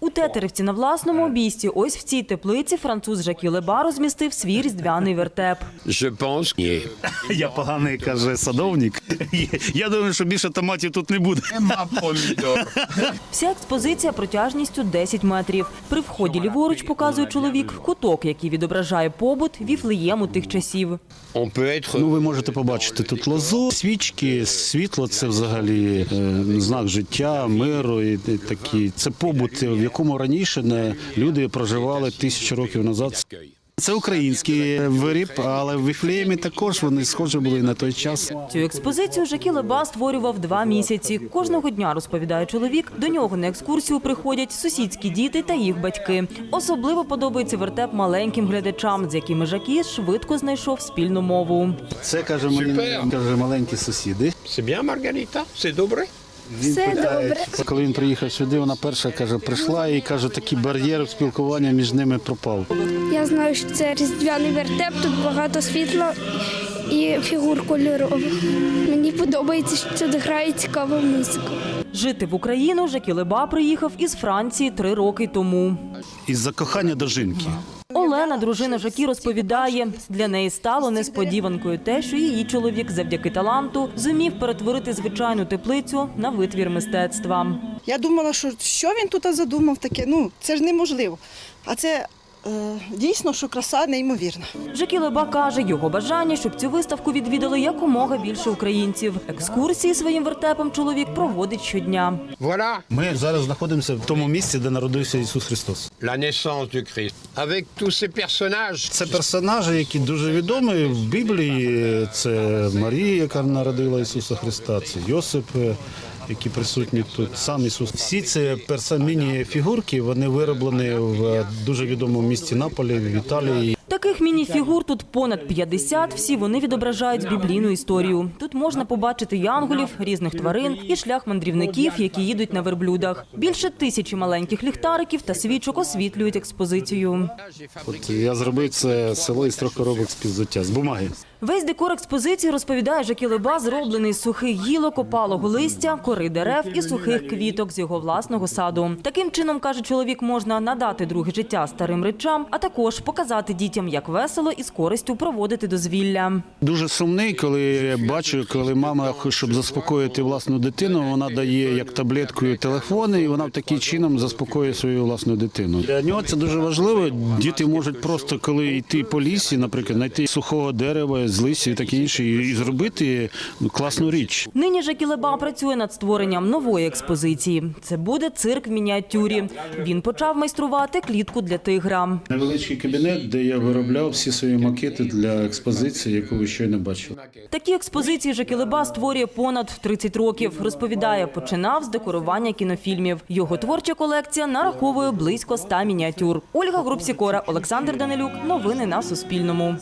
У Тетерівці на власному обійсті, ось в цій теплиці француз Жакі Леба розмістив свій різдвяний вертеп. Я поганий, каже садовник. Я думаю, що більше томатів тут не буде. Вся експозиція протяжністю 10 метрів. При вході ліворуч показує чоловік куток, який відображає побут віфлеєму тих часів. Ну, ви можете побачити тут лозу, свічки, світло це взагалі е, знак життя, миру і і. Це побут, в якому раніше не, люди проживали тисячу років назад. Це український виріб, але в Віфлеємі також вони схожі були на той час. Цю експозицію Жакі Леба створював два місяці. Кожного дня, розповідає чоловік, до нього на екскурсію приходять сусідські діти та їх батьки. Особливо подобається вертеп маленьким глядачам, з якими Жакі швидко знайшов спільну мову. Це каже мені каже маленькі сусіди. Bien Margarita C'est добре Він Все питає, добре. коли він приїхав сюди, вона перша каже, прийшла і каже, такий бар'єр спілкування між ними пропав. Я знаю, що це різдвяний вертеп, тут багато світла і фігур кольорових. Мені подобається, що тут грає цікава музика. Жити в Україну Жакі Леба приїхав із Франції три роки тому. Із-за кохання до жінки. Олена, дружина Жакі, розповідає, для неї стало несподіванкою те, що її чоловік завдяки таланту зумів перетворити звичайну теплицю на витвір мистецтва. Я думала, що що він тут задумав таке. Ну це ж неможливо. А це дійсно, що краса неймовірна. Жакі Леба каже, його бажання, щоб цю виставку відвідали якомога більше українців. Екскурсії своїм вертепом чоловік проводить щодня. Voilà Ми зараз знаходимося в тому місці, де народився Ісус Христос. la naissance du Christ. Avec tous ces personnages. Це персонажі, які дуже відомі в Біблії. Це Марія, яка народила Ісуса Христа, це Йосип, е, які присутні тут. Сам Ісус. Всі ці персамінні фігурки вони вироблені в е, дуже відомому місті Наполі в Італії. Таких міні-фігур тут понад 50, всі вони відображають біблійну історію. Тут можна побачити янголів, різних тварин і шлях мандрівників, які їдуть на верблюдах. Більше тисячі маленьких ліхтариків та свічок освітлюють експозицію. От я зробив це село із трьох коробок з півзуття, з бумаги. Весь декор експозиції розповідає Жакі Леба, зроблений з сухих гілок, опалого листя, кори дерев і сухих квіток з його власного саду. Таким чином, каже чоловік, можна надати друге життя старим речам, а також показати дітям, як весело і з користю проводити дозвілля. Дуже сумний, коли я бачу, коли мама, щоб заспокоїти власну дитину, вона дає як таблеткою телефони, і вона в такий чином заспокоює свою власну дитину. Для нього це дуже важливо. Діти можуть просто коли йти по лісі, наприклад, знайти сухого дерева з листя і таке інше, і, зробити класну річ. Нині Жакі Леба працює над створенням нової експозиції. Це буде цирк в мініатюрі. Він почав майструвати клітку для тигра. Невеличкий кабінет, де я виробляв всі свої макети для експозиції, яку ви щойно бачили. Такі експозиції Жакілеба створює понад 30 років. Розповідає, починав з декорування кінофільмів. Його творча колекція нараховує близько 100 мініатюр. Ольга Групсікора, Олександр Данилюк. Новини на Суспільному.